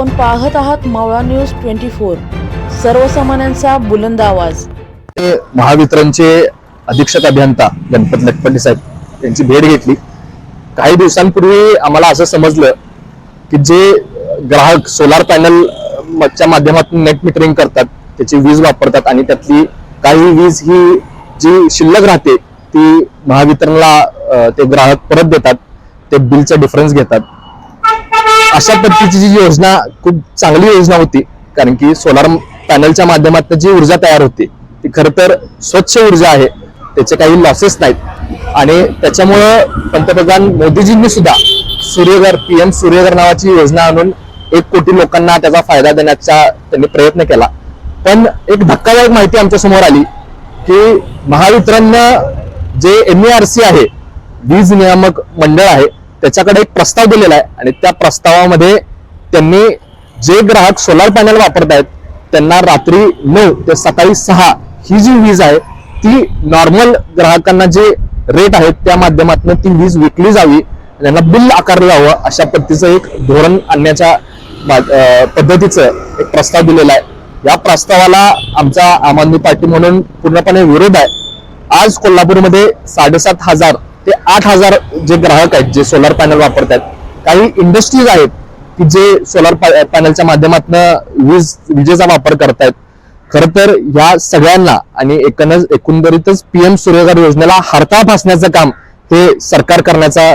आपण पाहत आहात मावळा न्यूज ट्वेंटी फोर. सर्वसामान्यांचा बुलंद आवाज. महावितरणचे अधीक्षक अभियंता गणपत लटपटे साहेब यांची भेट घेतली. काही दिवसांपूर्वी आम्हाला असं समजलं की जे ग्राहक सोलार पॅनल च्या माध्यमातून नेट मिटरिंग करतात त्याची वीज वापरतात आणि त्यातली काही वीज ही जी शिल्लक राहते ती महावितरणला ते ग्राहक परत देतात ते बिलचा डिफरन्स घेतात. अशा पद्धतीची जी योजना खूप चांगली योजना होती कारण की सोलार पॅनलच्या माध्यमातून जी ऊर्जा तयार होते ती खरं तर स्वच्छ ऊर्जा आहे त्याचे काही लॉसेस नाहीत. आणि त्याच्यामुळं पंतप्रधान मोदीजींनी सुद्धा सूर्यघर पीएम सूर्यघर नावाची योजना आणून एक कोटी लोकांना त्याचा फायदा देण्याचा त्यांनी प्रयत्न केला. पण एक धक्कादायक माहिती आमच्यासमोर आली की महावितरणनं जे एम आहे वीज नियामक मंडळ आहे त्याच्याकडे एक प्रस्ताव दिलेला आहे. आणि त्या प्रस्तावामध्ये त्यांनी जे ग्राहक सोलार पॅनल वापरत आहेत त्यांना रात्री नऊ ते सकाळी सहा ही जी वीज आहे ती नॉर्मल ग्राहकांना जे रेट आहेत त्या माध्यमातून ती वीज विकली जावी त्यांना बिल आकारलं जावं अशा पद्धतीचं एक धोरण आणण्याच्या मा- पद्धतीचं एक प्रस्ताव दिलेला आहे. या प्रस्तावाला आमचा आम आदमी पार्टी म्हणून पूर्णपणे विरोध आहे. आज कोल्हापूरमध्ये साडेसात हजार ते आठ हजार जे ग्राहक आहेत जे सोलार पॅनल वापरतात काही इंडस्ट्रीज आहेत की जे सोलार पॅनलच्या माध्यमातून वीज विजेचा वापर करतायत. खर तर या सगळ्यांना आणि एकूण एकंदरीतच पीएम सूर्यघर योजनेला हरताळ फासण्याचं काम हे सरकार करण्याचा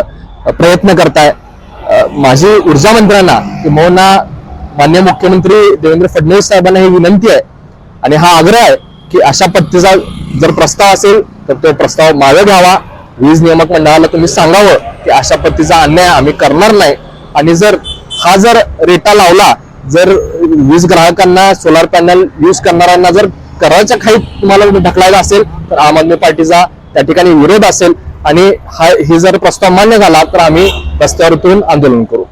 प्रयत्न करताय. अं, माझी ऊर्जा मंत्र्यांना किंवा मान्य मुख्यमंत्री देवेंद्र फडणवीस साहेबांना ही विनंती आहे आणि हा आग्रह आहे की अशा पद्धतीचा जर प्रस्ताव असेल तर तो प्रस्ताव मागे घ्यावा. वीज नियामक मंडळाला तुम्ही सांगावं की अशा पद्धतीचा अन्याय आम्ही करणार नाही. आणि जर हा जर रेटा लावला जर वीज ग्राहकांना सोलार पॅनल यूज करणाऱ्यांना जर करायच्या खाली तुम्हाला ढकलायला असेल तर आम आदमी पार्टीचा त्या ठिकाणी विरोध असेल. आणि हा हे जर प्रस्ताव मान्य झाला तर आम्ही रस्त्यावर उतरून आंदोलन करू.